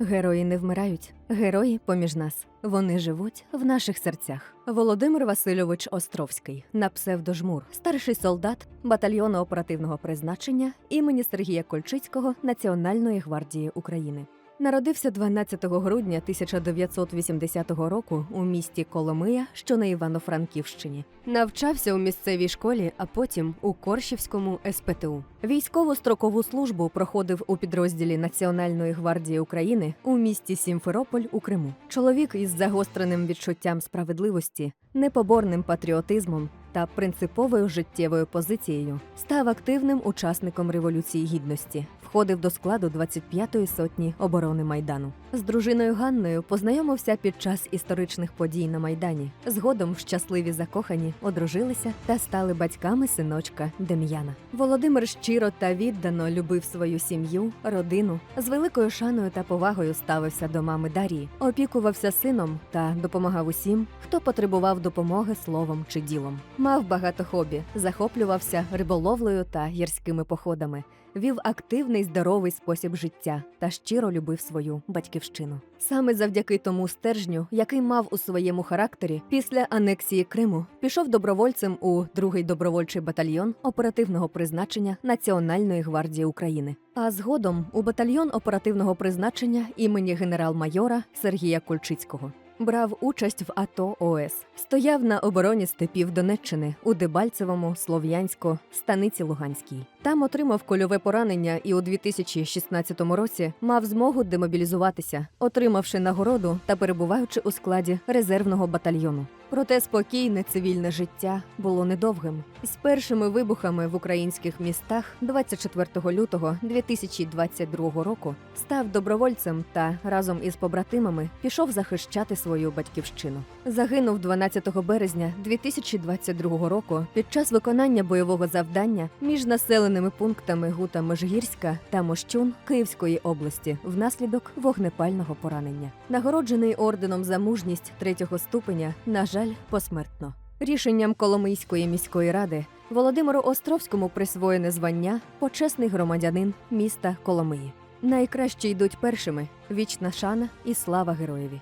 Герої не вмирають, герої поміж нас. Вони живуть в наших серцях. Володимир Васильович Островський на псевдожмур, старший солдат батальйону оперативного призначення імені Сергія Кольчицького Національної гвардії України. Народився 12 грудня 1980 року у місті Коломия, що на Івано-Франківщині. Навчався у місцевій школі, а потім у Коршівському СПТУ. Військову строкову службу проходив у підрозділі Національної гвардії України у місті Сімферополь у Криму. Чоловік із загостреним відчуттям справедливості, непоборним патріотизмом та принциповою життєвою позицією став активним учасником революції гідності, входив до складу 25-ї сотні оборони майдану. З дружиною Ганною познайомився під час історичних подій на майдані. Згодом щасливі закохані одружилися та стали батьками синочка Дем'яна. Володимир щиро та віддано любив свою сім'ю, родину, з великою шаною та повагою ставився до мами Дарії, опікувався сином та допомагав усім, хто потребував допомоги словом чи ділом. Мав багато хобі, захоплювався риболовлею та гірськими походами, вів активний здоровий спосіб життя та щиро любив свою батьківщину. Саме завдяки тому стержню, який мав у своєму характері, після анексії Криму пішов добровольцем у другий добровольчий батальйон оперативного призначення Національної гвардії України. А згодом у батальйон оперативного призначення імені генерал-майора Сергія Кульчицького. Брав участь в АТО ОС, стояв на обороні степів Донеччини у Дебальцевому, Слов'янську, Станиці Луганській. Там отримав кольове поранення і у 2016 році мав змогу демобілізуватися, отримавши нагороду та перебуваючи у складі резервного батальйону. Проте спокійне цивільне життя було недовгим. З першими вибухами в українських містах 24 лютого 2022 року став добровольцем та разом із побратимами пішов захищати свою батьківщину. Загинув 12 березня 2022 року під час виконання бойового завдання між населеними пунктами Гута Межгірська та Мощун Київської області внаслідок вогнепального поранення. Нагороджений орденом за мужність третього ступеня, на жаль, посмертно. Рішенням Коломийської міської ради Володимиру Островському присвоєне звання почесний громадянин міста Коломиї. Найкраще йдуть першими вічна шана і слава героєві.